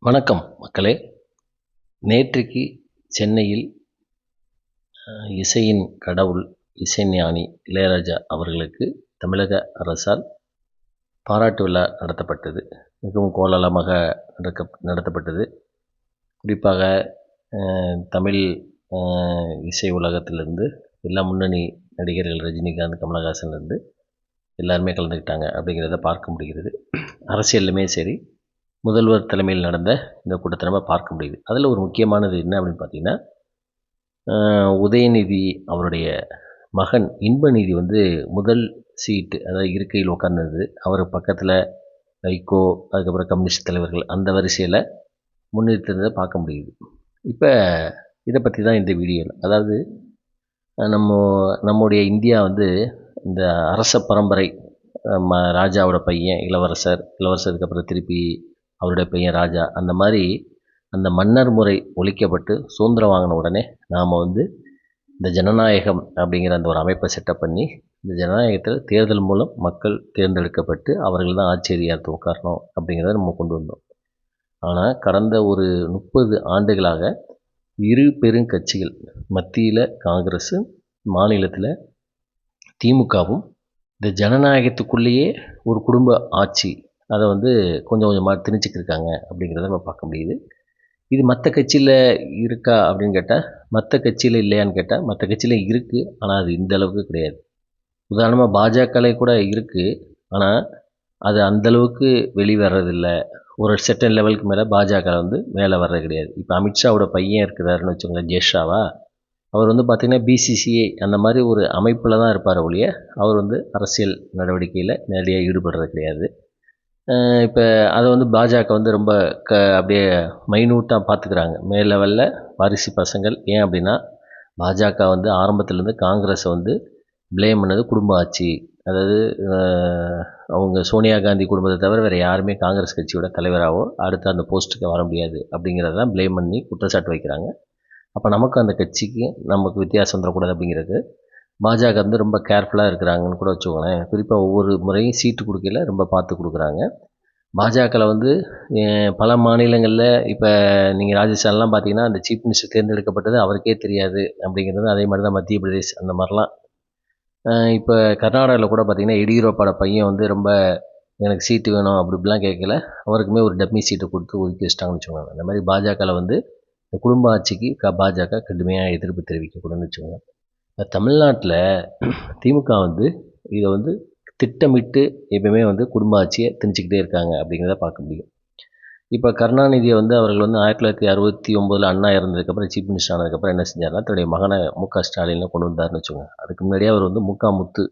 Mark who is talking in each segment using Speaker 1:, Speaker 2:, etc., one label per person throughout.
Speaker 1: வணக்கம் மக்களே. நேற்றைக்கு சென்னையில் இசையின் கடவுள் இசைஞானி இளையராஜா அவர்களுக்கு தமிழக அரசால் பாராட்டு விழா நடத்தப்பட்டது. மிகவும் கோலாலமாக நடக்க நடத்தப்பட்டது. குறிப்பாக தமிழ் இசை உலகத்திலிருந்து எல்லா முன்னணி நடிகர்கள் ரஜினிகாந்த் கமலஹாசன்லேருந்து எல்லாருமே கலந்துக்கிட்டாங்க அப்படிங்கிறத பார்க்க முடிகிறது. அரசியல்லுமே சரி முதல்வர் தலைமையில் நடந்த இந்த கூட்டத்தை நம்ம பார்க்க முடியுது. அதில் ஒரு முக்கியமானது என்ன அப்படின்னு பார்த்தீங்கன்னா உதயநிதி அவருடைய மகன் இன்பநிதி வந்து முதல் சீட்டு அதாவது இருக்கையில் உட்கார்ந்தது அவர் பக்கத்தில் வைகோ அதுக்கப்புறம் கம்யூனிஸ்ட் தலைவர்கள் அந்த வரிசையில் முன்னிறுத்திருந்ததை பார்க்க முடியுது. இப்போ இதை பற்றி தான் இந்த வீடியோவில் அதாவது நம்ம நம்முடைய இந்தியா வந்து இந்த அரச பரம்பரை ம ராஜாவோட பையன் இளவரசர் இளவரசருக்கு அப்புறம் திருப்பி அவருடைய பையன் ராஜா. அந்த மாதிரி அந்த மன்னர் முறை ஒழிக்கப்பட்டு சுதந்திரம் வாங்கின உடனே நாம் வந்து இந்த ஜனநாயகம் அப்படிங்கிற அந்த ஒரு அமைப்பை செட்டப் பண்ணி இந்த ஜனநாயகத்தில் தேர்தல் மூலம் மக்கள் தேர்ந்தெடுக்கப்பட்டு அவர்கள் தான் ஆட்சி உட்காரணும் அப்படிங்கிறத நம்ம கொண்டு வந்தோம். ஆனால் கடந்த ஒரு முப்பது ஆண்டுகளாக இரு பெருங்கட்சிகள் மத்தியில் காங்கிரஸு மாநிலத்தில் திமுகவும் இந்த ஜனநாயகத்துக்குள்ளேயே ஒரு குடும்ப ஆட்சி அதை வந்து கொஞ்சம் கொஞ்சமாக திணிச்சிக்கிருக்காங்க அப்படிங்கிறத நம்ம பார்க்க முடியுது. இது மற்ற கட்சியில் இருக்கா அப்படின்னு கேட்டால் மற்ற கட்சியில் இல்லையான்னு கேட்டால் மற்ற கட்சியில் இருக்குது ஆனால் அது இந்த அளவுக்கு கிடையாது. உதாரணமாக பாஜகலே கூட இருக்குது ஆனால் அது அந்தளவுக்கு வெளிவரதில்லை ஒரு செட்டன் லெவலுக்கு மேலே பாஜக வந்து மேலே வர்றது கிடையாது. இப்போ அமித்ஷாவோட பையன் இருக்கிறாருன்னு வச்சுக்கோங்களேன் ஜெஷாவா அவர் வந்து பார்த்திங்கன்னா பிசிசிஐ அந்த மாதிரி ஒரு அமைப்பில் தான் இருப்பார் ஒழிய அவர் வந்து அரசியல் நடவடிக்கையில் நேரடியாக ஈடுபடுறது கிடையாது. இப்போ அதை வந்து பாஜக வந்து ரொம்ப க அப்படியே மைனூட்டாக பார்த்துக்கிறாங்க மேல் லெவலில் வாரிசு பசங்கள். ஏன் அப்படின்னா பாஜக வந்து ஆரம்பத்துலேருந்து காங்கிரஸை வந்து ப்ளேம் பண்ணது குடும்ப ஆட்சி. அதாவது அவங்க சோனியா காந்தி குடும்பத்தை தவிர வேறு யாருமே காங்கிரஸ் கட்சியோட தலைவராகவோ அடுத்து அந்த போஸ்ட்டுக்கு வர முடியாது அப்படிங்கிறத தான் ப்ளேம் பண்ணி குற்றச்சாட்டு வைக்கிறாங்க. அப்போ நமக்கு அந்த கட்சிக்கு நமக்கு வித்தியாசம் தரக்கூடாது அப்படிங்கிறது பாஜக வந்து ரொம்ப கேர்ஃபுல்லாக இருக்கிறாங்கன்னு கூட வச்சுக்கோங்களேன். குறிப்பாக ஒவ்வொரு முறையும் சீட்டு கொடுக்கல ரொம்ப பார்த்து கொடுக்குறாங்க. பாஜகவில் வந்து பல மாநிலங்களில் இப்போ நீங்கள் ராஜஸ்தான்லாம் பார்த்தீங்கன்னா அந்த சீஃப் மினிஸ்டர் தேர்ந்தெடுக்கப்பட்டது அவருக்கே தெரியாது அப்படிங்கிறது அதே மாதிரி தான் மத்திய பிரதேஷ் அந்த மாதிரிலாம். இப்போ கர்நாடகாவில் கூட பார்த்தீங்கன்னா எடியூரப்பாட பையன் வந்து ரொம்ப எனக்கு சீட்டு வேணும் அப்படி இப்படிலாம் கேட்கல அவருக்குமே ஒரு டம்மி சீட்டை கொடுத்து ஒதுக்கி வச்சிட்டாங்கன்னு வச்சுக்கோங்க அந்த மாதிரி பாஜகவில் வந்து இந்த குடும்ப ஆட்சிக்கு க பாஜக கடுமையாக எதிர்ப்பு தெரிவிக்கக்கூடாதுன்னு வச்சுக்கோங்க. தமிழ்நாட்டில் திமுக வந்து இதை வந்து திட்டமிட்டு எப்பயுமே வந்து குடும்ப ஆட்சியை திணிச்சிக்கிட்டே இருக்காங்க அப்படிங்கிறத பார்க்க முடியும். இப்போ கருணாநிதியை வந்து அவர்கள் வந்து ஆயிரத்தி தொள்ளாயிரத்தி அறுபத்தி ஒம்போதில் அண்ணா இறந்ததுக்கப்புறம் சீஃப் மினிஸ்டர் ஆனதுக்கப்புறம் என்ன செஞ்சாருன்னா தன்னுடைய மகனை மு க கொண்டு வந்தாருன்னு வச்சுக்கோங்க. அதுக்கு முன்னாடியே அவர் வந்து முக்கா முத்து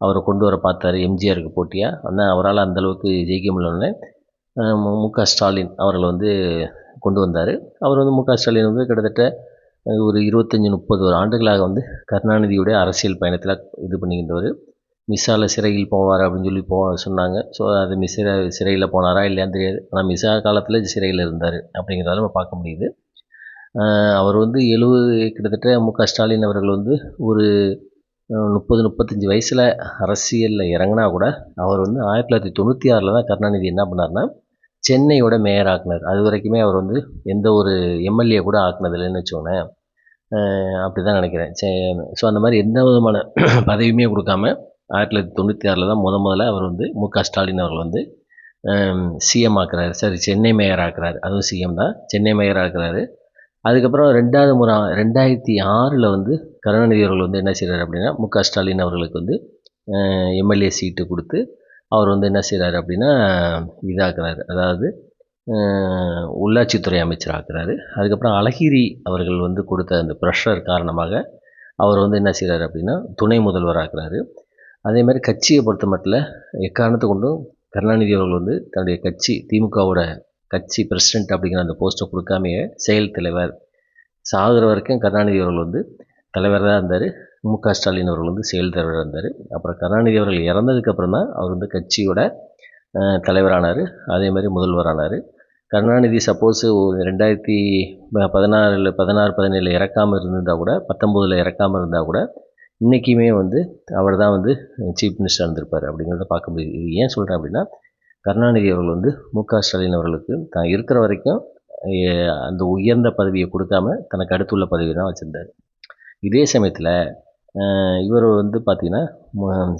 Speaker 1: அவரை கொண்டு வர பார்த்தாரு எம்ஜிஆருக்கு போட்டியாக ஆனால் அவரால் அந்தளவுக்கு ஜெயிக்க முடியலன்னு மு க ஸ்டாலின் அவர்களை வந்து கொண்டு வந்தார். அவர் வந்து மு க ஸ்டாலின் வந்து கிட்டத்தட்ட ஒரு இருபத்தஞ்சி முப்பது ஒரு ஆண்டுகளாக வந்து கருணாநிதியுடைய அரசியல் பயணத்தில் இது பண்ணிக்கின்றவர். மிஸ்ஸாவில் சிறையில் போவார் அப்படின்னு சொல்லி போ சொன்னாங்க. ஸோ அது மிஸ் சிறையில் போனாரா இல்லையான்னு தெரியாது. ஆனால் மிஸ்ஸா காலத்தில் சிறையில் இருந்தார் அப்படிங்கிறதால நம்ம பார்க்க முடியுது. அவர் வந்து எழுபது கிட்டத்தட்ட மு க. ஸ்டாலின் அவர்கள் வந்து ஒரு முப்பது முப்பத்தஞ்சு வயசில் அரசியலில் இறங்கினா கூட அவர் வந்து ஆயிரத்தி தொள்ளாயிரத்தி தொண்ணூற்றி ஆறில் தான் கருணாநிதி என்ன பண்ணார்னா சென்னையோட மேயர் ஆக்குனார். அது வரைக்குமே அவர் வந்து எந்த ஒரு எம்எல்ஏ கூட ஆக்குனது இல்லைன்னு வச்சுக்கோங்களேன் அப்படி தான் நினைக்கிறேன் ஸோ அந்த மாதிரி எந்த விதமான பதவியுமே கொடுக்காம ஆயிரத்தி தொள்ளாயிரத்தி தொண்ணூற்றி ஆறில் தான் முத முதல்ல அவர் வந்து மு க. ஸ்டாலின் அவர்கள் வந்து சிஎம் ஆக்குறாரு. சரி சென்னை மேயர் ஆக்குறாரு. அதுவும் சிஎம் தான். சென்னை மேயர் ஆக்குறாரு. அதுக்கப்புறம் ரெண்டாவது முறை ரெண்டாயிரத்தி ஆறில் வந்து கருணாநிதி அவர்கள் வந்து என்ன செய்கிறாரு அப்படின்னா மு க. ஸ்டாலின் அவர்களுக்கு வந்து எம்எல்ஏ சீட்டு கொடுத்து அவர் வந்து என்ன செய்கிறாரு அப்படின்னா இதாக்குறாரு. அதாவது உள்ளாட்சித்துறை அமைச்சர் ஆக்குறாரு அதுக்கப்புறம் அழகிரி அவர்கள் வந்து கொடுத்த அந்த ப்ரெஷர் காரணமாக அவர் வந்து என்ன செய்கிறாரு அப்படின்னா துணை முதல்வர் ஆக்குறாரு. அதே மாதிரி கட்சியை பொறுத்த மட்டில் எக்காரணத்தை கொண்டும் கருணாநிதி அவர்கள் வந்து தன்னுடைய கட்சி திமுகவோட கட்சி பிரசிடென்ட் அப்படிங்கிற அந்த போஸ்ட்டை கொடுக்காமையே செயல் தலைவர் சாகுற வரைக்கும் கருணாநிதி அவர்கள் வந்து தலைவராக தான் இருந்தார். மு க. ஸ்டாலின் அவர்கள் வந்து செயல் தலைவராக இருந்தார். அப்புறம் கருணாநிதி அவர்கள் இறந்ததுக்கப்புறம் தான் அவர் வந்து கட்சியோட தலைவரானார். அதே மாதிரி முதல்வரானார். கருணாநிதி சப்போஸ் ரெண்டாயிரத்தி பதினாறில் பதினாறு பதினேழில் இறக்காமல் இருந்திருந்தால் கூட பத்தொம்போதில் இறக்காமல் இருந்தால் கூட இன்றைக்குமே வந்து அவர் தான் வந்து சீஃப் மினிஸ்டர் இருந்திருப்பார் அப்படிங்கிறத பார்க்க முடியுது இது ஏன் சொல்கிறேன் அப்படின்னா கருணாநிதி அவர்கள் வந்து மு க. ஸ்டாலின் அவர்களுக்கு தான் இருக்கிற வரைக்கும் அந்த உயர்ந்த பதவியை கொடுக்காம தனக்கு அடுத்துள்ள பதவி தான் வச்சுருந்தார். இதே சமயத்தில் இவர் வந்து பார்த்திங்கன்னா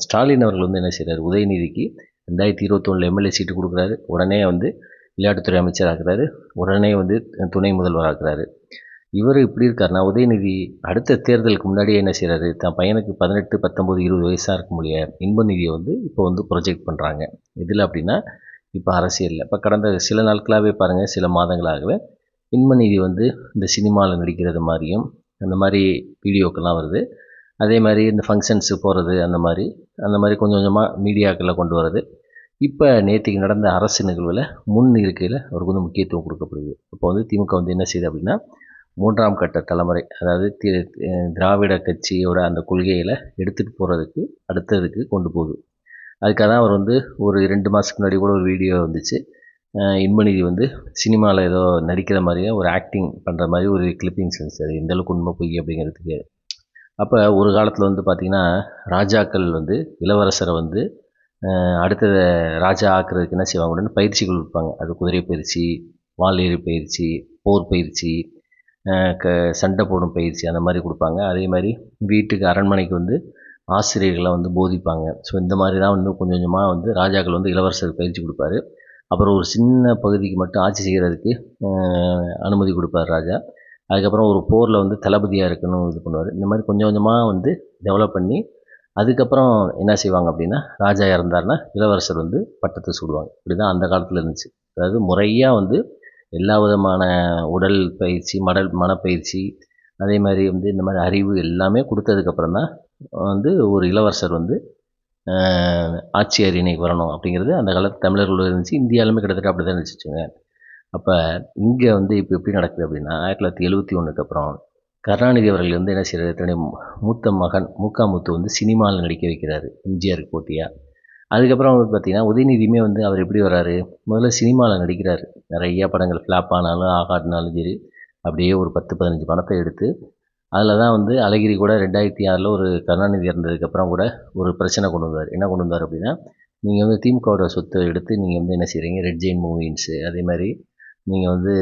Speaker 1: ஸ்டாலின் அவர்கள் வந்து என்ன செய்கிறார் உதயநிதிக்கு ரெண்டாயிரத்தி இருபத்தொன்னில் எம்எல்ஏ சீட்டு கொடுக்குறாரு. உடனே வந்து விளையாட்டுத்துறை அமைச்சர் ஆக்குறாரு. உடனே வந்து துணை முதல்வர் ஆக்குறாரு. இவர் இப்படி இருக்காருன்னா உதயநிதி அடுத்த தேர்தலுக்கு முன்னாடியே என்ன செய்கிறாரு தன் பையனுக்கு பதினெட்டு பத்தொம்போது இருபது வயசாக இருக்க முடிய இன்ப நிதியை வந்து இப்போ வந்து ப்ரொஜெக்ட் பண்ணுறாங்க இதில் அப்படின்னா இப்போ அரசியலில். இப்போ கடந்த சில நாட்களாகவே பாருங்கள் சில மாதங்களாகவே இன்ப நிதி வந்து இந்த சினிமாவில் நடிக்கிறது மாதிரியும் அந்த மாதிரி வீடியோக்கெல்லாம் வருது. அதே மாதிரி இந்த ஃபங்க்ஷன்ஸுக்கு போகிறது அந்த மாதிரி அந்த மாதிரி கொஞ்சம் கொஞ்சமாக மீடியாக்களில் கொண்டு வர்றது. இப்போ நேற்றுக்கு நடந்த அரசு நிகழ்வில் முன் இருக்கையில் அவருக்கு வந்து முக்கியத்துவம் கொடுக்கப்படுது. அப்போ வந்து திமுக வந்து என்ன செய்யுது அப்படின்னா மூன்றாம் கட்ட தலைமுறை அதாவது தி திராவிட கட்சியோட அந்த கொள்கையில் எடுத்துகிட்டு போகிறதுக்கு அடுத்ததுக்கு கொண்டு போகுது. அதுக்காக தான் அவர் வந்து ஒரு ரெண்டு மாதத்துக்கு முன்னாடி கூட ஒரு வீடியோ வந்துச்சு. அஹ் இன்பநிதி வந்து சினிமாவில் ஏதோ நடிக்கிற மாதிரியே ஒரு ஆக்டிங் பண்ணுற மாதிரி ஒரு கிளிப்பிங்ஸ் இருந்துச்சு அது எந்தளவுக்கு உண்மை பொய் அப்படிங்கிறதுக்கு அப்போ ஒரு காலத்தில் வந்து பார்த்திங்கன்னா ராஜாக்கள் வந்து இளவரசரை வந்து அடுத்த ராஜா ஆக்குறதுக்கு என்ன செய்வாங்க உடனே பயிற்சிகள் கொடுப்பாங்க அது குதிரை பயிற்சி வால் பயிற்சி போர் பயிற்சி க சண்டை போடும் பயிற்சி அந்த மாதிரி கொடுப்பாங்க. அதே மாதிரி வீட்டுக்கு அரண்மனைக்கு வந்து ஆசிரியர்களை வந்து போதிப்பாங்க. ஸோ இந்த மாதிரி தான் வந்து கொஞ்சம் கொஞ்சமாக வந்து ராஜாக்கள் வந்து இளவரசருக்கு பயிற்சி கொடுப்பாரு. அப்புறம் ஒரு சின்ன பகுதிக்கு மட்டும் ஆட்சி செய்கிறதுக்கு அனுமதி கொடுப்பார் ராஜா. அதுக்கப்புறம் ஒரு போரில் வந்து தளபதியாக இருக்கணும் இது பண்ணுவார். இந்த மாதிரி கொஞ்சம் கொஞ்சமாக வந்து டெவலப் பண்ணி அதுக்கப்புறம் என்ன செய்வாங்க அப்படின்னா ராஜா இறந்தாருன்னா இளவரசர் வந்து பட்டத்தை சூடுவாங்க. இப்படி தான் அந்த காலத்தில் இருந்துச்சு. அதாவது முறையாக வந்து எல்லா விதமான உடல் பயிற்சி மடல் மனப்பயிற்சி அதே மாதிரி வந்து இந்த மாதிரி அறிவு எல்லாமே கொடுத்ததுக்கப்புறம் தான் வந்து ஒரு இளவரசர் வந்து ஆட்சியர் ஆட்சி வரணும் அப்படிங்கிறது அந்த காலத்து தமிழர்கள் இருந்துச்சு. இந்தியாவிலுமே கிட்டத்தட்ட அப்படி தான் இருந்துச்சுங்க அப்போ இங்கே வந்து இப்போ எப்படி நடக்குது அப்படின்னா ஆயிரத்தி தொள்ளாயிரத்தி எழுபத்தி ஒன்றுக்கு அப்புறம் கருணாநிதி அவர்கள் வந்து என்ன செய்கிறார் தன்னுடைய மூத்த மகன் மூக்கா முத்து வந்து சினிமாவில் நடிக்க வைக்கிறாரு எம்ஜிஆருக்கு போட்டியாக அதுக்கப்புறம் வந்து பார்த்தீங்கன்னா உதயநிதியுமே வந்து அவர் எப்படி வராரு முதல்ல சினிமாவில் நடிக்கிறார். நிறைய படங்கள் ஃப்ளாப் ஆனாலும் ஆகாட்டினாலும் சரி அப்படியே ஒரு பத்து பதினஞ்சு படத்தை எடுத்து அதில் தான் வந்து அழகிரி கூட ரெண்டாயிரத்தி ஆறில் ஒரு கருணாநிதி இறந்ததுக்கப்புறம் கூட ஒரு பிரச்சனை கொண்டு வந்தார். என்ன கொண்டு வந்தார் அப்படின்னா நீங்கள் வந்து திமுகவோட சொத்தை எடுத்து நீங்கள் வந்து என்ன செய்கிறீங்க ரெட் ஜெயின் மூவின்ஸு அதே மாதிரி நீங்கள் வந்து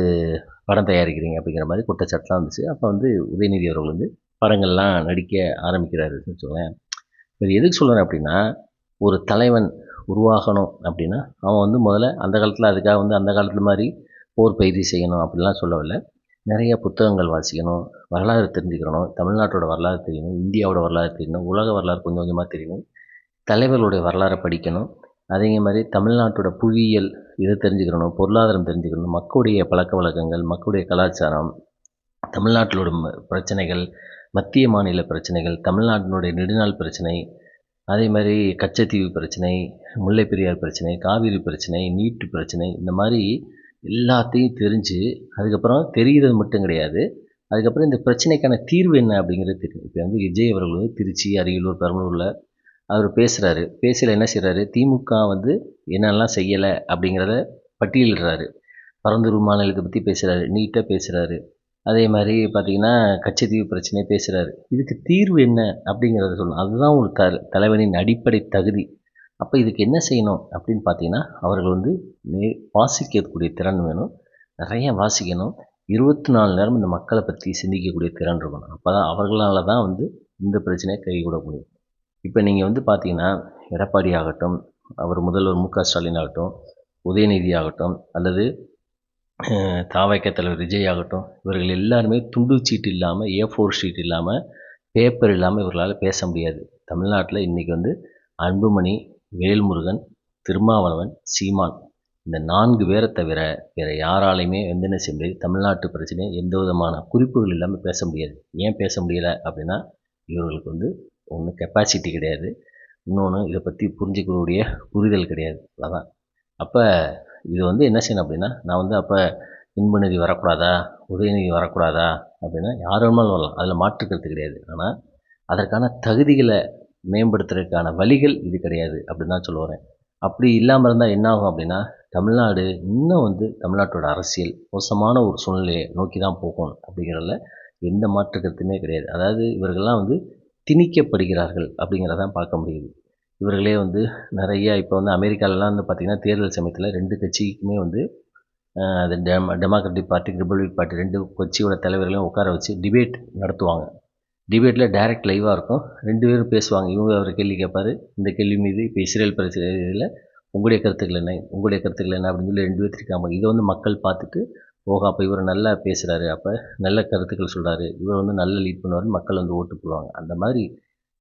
Speaker 1: படம் தயாரிக்கிறீங்க அப்படிங்கிற மாதிரி குற்றச்சாட்டுலாம் வந்துச்சு. அப்போ வந்து உதயநிதி அவர்கள் வந்து படங்கள்லாம் நடிக்க ஆரம்பிக்கிறாருன்னு வச்சுக்கோங்களேன். இது எதுக்கு சொல்கிறேன் அப்படின்னா ஒரு தலைவன் உருவாகணும் அப்படின்னா அவன் வந்து முதல்ல அந்த காலத்தில் அதுக்காக வந்து அந்த காலத்தில் மாதிரி போர் பயிற்சி செய்யணும் அப்படிலாம் சொல்லவில்லை. நிறைய புத்தகங்கள் வாசிக்கணும் வரலாறு தெரிஞ்சுக்கணும் தமிழ்நாட்டோட வரலாறு தெரியணும் இந்தியாவோட வரலாறு தெரியணும் உலக வரலாறு கொஞ்சம் கொஞ்சமாக தெரியணும் தலைவர்களுடைய வரலாறை படிக்கணும். அதே மாதிரி தமிழ்நாட்டோட புவியியல் இதை தெரிஞ்சுக்கணும் பொருளாதாரம் தெரிஞ்சுக்கணும் மக்களுடைய பழக்க வழக்கங்கள் மக்களுடைய கலாச்சாரம் தமிழ்நாட்டிலோட ம- பிரச்சனைகள் மத்திய மாநில பிரச்சனைகள் தமிழ்நாட்டினுடைய நெடுநாள் பிரச்சனை அதே மாதிரி கச்சத்தீவு பிரச்சனை முல்லை பெரியார் பிரச்சனை காவிரி பிரச்சனை நீட்டு பிரச்சனை இந்த மாதிரி எல்லாத்தையும் தெரிஞ்சு அதுக்கப்புறம் தெரிகிறது மட்டும் கிடையாது. அதுக்கப்புறம் இந்த பிரச்சனைக்கான தீர்வு என்ன அப்படிங்கிறது தெரியும் இப்போ வந்து விஜய் அவர்கள் வந்து திருச்சி அரியலூர் பெரம்பலூரில் அவர் பேசுகிறாரு பேசியில் என்ன செய்கிறாரு திமுக வந்து என்னெல்லாம் செய்யலை அப்படிங்கிறத பட்டியலிடுறாரு. பரந்தூர் மாநிலத்தை பற்றி பேசுகிறாரு நீட்டாக பேசுகிறாரு அதே மாதிரி பார்த்திங்கன்னா கச்சத்தீவு பிரச்சனை பேசுகிறாரு இதுக்கு தீர்வு என்ன அப்படிங்கிறத சொல்லணும். அதுதான் ஒரு த தலைவனின் அடிப்படை தகுதி. அப்போ இதுக்கு என்ன செய்யணும் அப்படின்னு பார்த்தீங்கன்னா அவர்கள் வந்து மே வாசிக்கக்கூடிய திறன் வேணும். நிறைய வாசிக்கணும். இருபத்தி நாலு நேரம் இந்த மக்களை பற்றி சிந்திக்கக்கூடிய திறன் இருக்கணும். அப்போ தான் அவர்களால் தான் வந்து இந்த பிரச்சனையை கைகூட முடியும். இப்போ நீங்கள் வந்து பார்த்தீங்கன்னா எடப்பாடி ஆகட்டும் அவர் முதல்வர் மு க ஸ்டாலின் ஆகட்டும் உதயநிதி ஆகட்டும் அல்லது தாவைக்க தலைவர் விஜய் ஆகட்டும் இவர்கள் எல்லாருமே துண்டு சீட்டு இல்லாமல் ஏ ஃபோர் ஷீட் இல்லாமல் பேப்பர் இல்லாமல் இவர்களால் பேச முடியாது. தமிழ்நாட்டில் இன்றைக்கி வந்து அன்புமணி வேல்முருகன் திருமாவளவன் சீமான் இந்த நான்கு பேரை தவிர வேறு யாராலையுமே வந்து என்ன செய்ய முடியாது. தமிழ்நாட்டு பிரச்சனையை எந்த விதமான குறிப்புகள் இல்லாமல் பேச முடியாது. ஏன் பேச முடியலை அப்படின்னா இவர்களுக்கு வந்து ஒன்று கெப்பாசிட்டி கிடையாது. இன்னொன்று இதை பற்றி புரிஞ்சிக்கக்கூடிய புரிதல் கிடையாது. அதான். அப்போ இது வந்து என்ன செய்யணும் அப்படின்னா நான் வந்து அப்போ இன்பநிதி வரக்கூடாதா? உதயநிதி வரக்கூடாதா? அப்படின்னா யார் வேணுமாலும் வரலாம். அதில் மாற்றுக்கிறது கிடையாது. ஆனால் அதற்கான தகுதிகளை மேம்படுத்துறதுக்கான வழிகள் இது கிடையாது அப்படின்னு தான் சொல்ல வரேன். அப்படி இல்லாமல் இருந்தால் என்ன ஆகும் அப்படின்னா தமிழ்நாடு இன்னும் வந்து தமிழ்நாட்டோட அரசியல் மோசமான ஒரு சூழ்நிலையை நோக்கி தான் போகும் அப்படிங்கிறதுல எந்த மாற்று கருத்துமே கிடையாது. அதாவது இவர்கள்லாம் வந்து திணிக்கப்படுகிறார்கள் அப்படிங்கிறதான் பார்க்க முடியுது. இவர்களே வந்து நிறைய இப்போ வந்து அமெரிக்காலலாம் வந்து பார்த்திங்கன்னா தேர்தல் சமயத்தில் ரெண்டு கட்சிக்குமே வந்து அது டெம டெமோக்ராட்டிக் பார்ட்டி ரிப்பப்ளிக் பார்ட்டி ரெண்டு கட்சியோட தலைவர்களையும் உட்கார வச்சு டிபேட் நடத்துவாங்க. டிபேட்டில் டைரக்ட் லைவாக இருக்கும். ரெண்டு பேரும் பேசுவாங்க. இவங்க ஒரு கேள்வி கேட்பார். இந்த கேள்வி மீது இப்போ இஸ்ரேல் பிரச்சனையில் உங்களுடைய கருத்துக்கள் என்ன? உங்களுடைய கருத்துக்கள் என்ன? அப்படின்னு சொல்லி ரெண்டு பேர் இருக்காங்க இதை வந்து மக்கள் பார்த்துட்டு ஓஹோ அப்போ இவர் நல்லா பேசுகிறாரு அப்போ நல்ல கருத்துக்கள் சொல்கிறாரு இவர் வந்து நல்ல லீட் பண்ணுவார். மக்கள் வந்து ஓட்டு போடுவாங்க. அந்த மாதிரி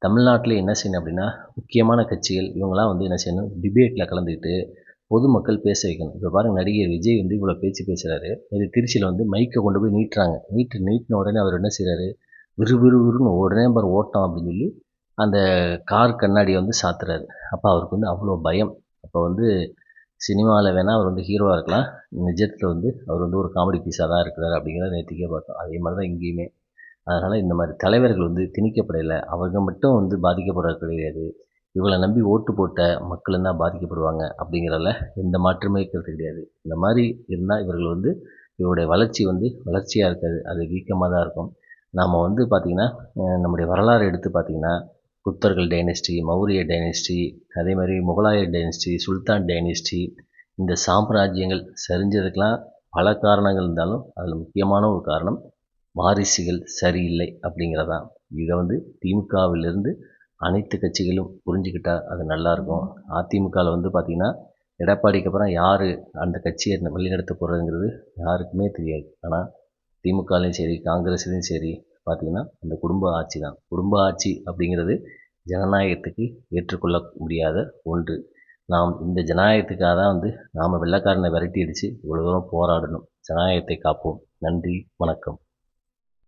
Speaker 1: தமிழ்நாட்டில் என்ன செய்யணும் அப்படின்னா முக்கியமான கட்சிகள் இவங்களாம் வந்து என்ன செய்யணும்? டிபேட்டில் கலந்துக்கிட்டு பொதுமக்கள் பேச வைக்கணும். இப்போ பாருங்கள் நடிகர் விஜய் வந்து இவ்வளோ பேச்சு பேசுகிறாரு இது திருச்சியில் வந்து மைக்கை கொண்டு போய் நீட்டுறாங்க. நீட்டு நீட்டின உடனே அவர் என்ன செய்கிறாரு விறுவிறுவிறுன்னு உடனே பார் ஓட்டம் அப்படின்னு சொல்லி அந்த கார் கண்ணாடியை வந்து சாத்துறாரு. அப்போ அவருக்கு வந்து அவ்வளோ பயம். அப்போ வந்து சினிமாவில் வேணால் அவர் வந்து ஹீரோவாக இருக்கலாம். நிஜத்தில் வந்து அவர் வந்து ஒரு காமெடி பீஸாக தான் இருக்கிறார் அப்படிங்கிறத நேற்றுக்கே பார்த்தோம். அதே மாதிரி தான் இங்கேயுமே. அதனால் இந்த மாதிரி தலைவர்கள் வந்து திணிக்கப்படலை. அவங்க மட்டும் வந்து பாதிக்கப்படுறது கிடையாது. இவளை நம்பி ஓட்டு போட்ட மக்கள் தான் பாதிக்கப்படுவாங்க அப்படிங்கிறதுல எந்த மாற்றமே இருக்கிறது கிடையாது. இந்த மாதிரி இருந்தால் இவர்கள் வந்து இவருடைய வளர்ச்சி வந்து வளர்ச்சியாக இருக்காது. அது வீக்கமாக தான் இருக்கும். நாம் வந்து பார்த்திங்கன்னா நம்முடைய வரலாறு எடுத்து பார்த்திங்கன்னா குப்தர்கள் டைனஸ்டி மௌரிய டைனஸ்டி அதே மாதிரி முகலாய டைனஸ்டி சுல்தான் டைனஸ்டி இந்த சாம்ராஜ்யங்கள் சரிஞ்சதுக்கெலாம் பல காரணங்கள் இருந்தாலும் அதில் முக்கியமான ஒரு காரணம் வாரிசுகள் சரியில்லை அப்படிங்கிறதான் இதை வந்து திமுகவிலிருந்து அனைத்து கட்சிகளும் புரிஞ்சுக்கிட்டால் அது நல்லாயிருக்கும். அதிமுகவில் வந்து பார்த்திங்கன்னா எடப்பாடிக்கு அப்புறம் யார் அந்த கட்சியை வழிநடத்த போகிறதுங்கிறது யாருக்குமே தெரியாது. ஆனால் திமுகலையும் சரி காங்கிரஸ்லையும் சரி பார்த்திங்கன்னா அந்த குடும்ப ஆட்சி தான். குடும்ப ஆட்சி அப்படிங்கிறது ஜனநாயகத்துக்கு ஏற்றுக்கொள்ள முடியாத ஒன்று. நாம் இந்த ஜனநாயகத்துக்காக தான் வந்து நாம் வெள்ளைக்காரனை விரட்டி அடித்து இவ்வளோ தூரம் போராடணும். ஜனநாயகத்தை காப்போம். நன்றி வணக்கம்.